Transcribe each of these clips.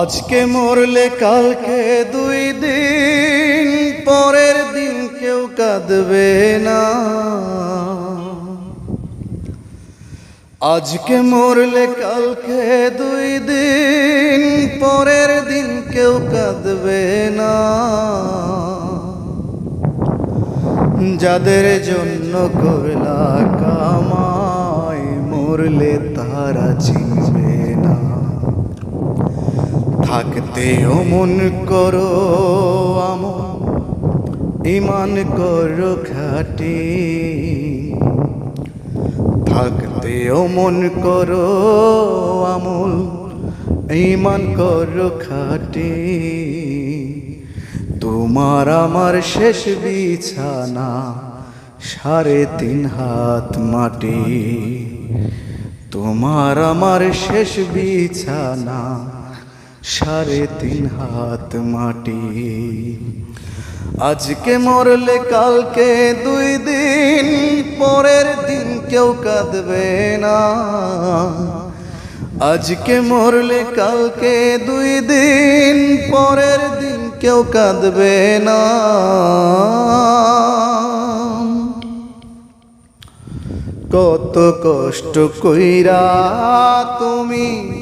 আজকে মরলে কালকে দুই দিন, পরের দিন কেউ কাঁদবে না। আজকে মরলে কালকে দুই দিন, পরের দিন কেউ কাঁদবে না। যাদের জন্য করলা কামাই মরলে তারা চিনবে না। থাকতে অমন করো আমন ইমান করো খাটি। থাকতে মন করো আমল ইমান করো খাটি। তোমার আমার শেষ বিছানা সাড়ে তিন হাত মাটি। তোমার আমার শেষ বিছানা সাড়ে তিন হাত মাটি। আজকে মরলে কালকে দুই দিন, পরের দিন কেউ কাঁদবে না। আজকে মরলে কালকে দুই দিন, পরের দিন কেউ কাঁদবে না। কত কষ্ট কইরা তুমি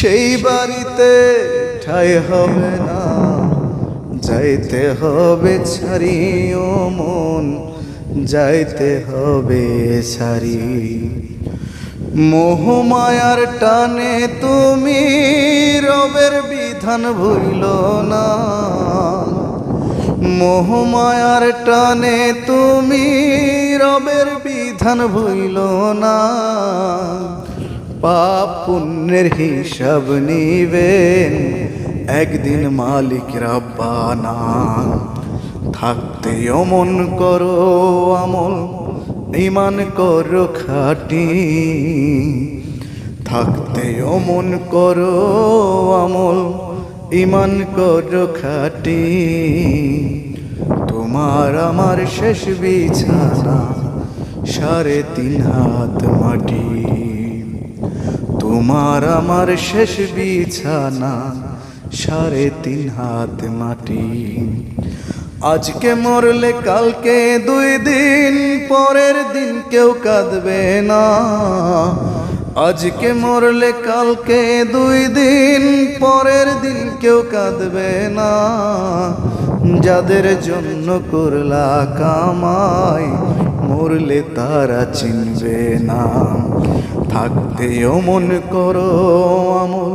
সেই বাড়িতে ঠাই হবে না। যাইতে হবে, ছাড়িও মন। যাইতে হবে, ছাড়ি। মোহমায়ার টানে তুমি রবের বিধান ভুইল না। মোহমায়ার টানে তুমি রবের বিধান ভুইল না। পাপ পুণ্যের হিসাব নিবেন। একদিন মালিক রাব্বানা থাকতে অমন করো, আমল ইমান করো খাটি। থাকতে অমন করো, আমল ইমান করো খাটি। তোমার আমার শেষ বিছানা, সাড়ে তিন হাত মাটি। তোমার আমার শেষ বিছানা, সাড়ে তিন হাত মাটি। আজকে মরলে কালকে দুই দিন, পরের দিন কেউ কাঁদবে না। আজকে মরলে কালকে দুই দিন, পরের দিন কেউ কাঁদবে না। যাদের জন্য করলা কামাই, মরলে তারা চিনবে না। থাকতে মন করো আমল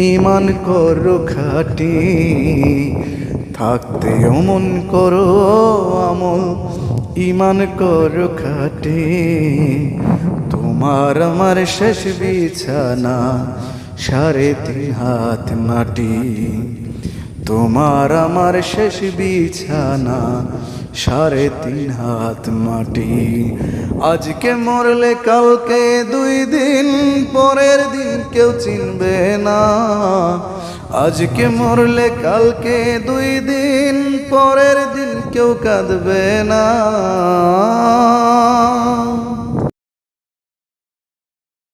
ইমান করো খাটি। থাকতে মন করো আমল ইমান করো খাটি। তোমার আমার শেষ বিছানা, সাড়ে তিন হাত মাটি। তোমার আমার শেষ বিছানা, সাড়ে তিন হাত মাটি। আজকে মরলে কালকে দুই দিন, পরের দিন কেউ চিনবে না। আজকে মরলে কালকে দুই দিন, পরের দিন কেউ কাঁদবে না।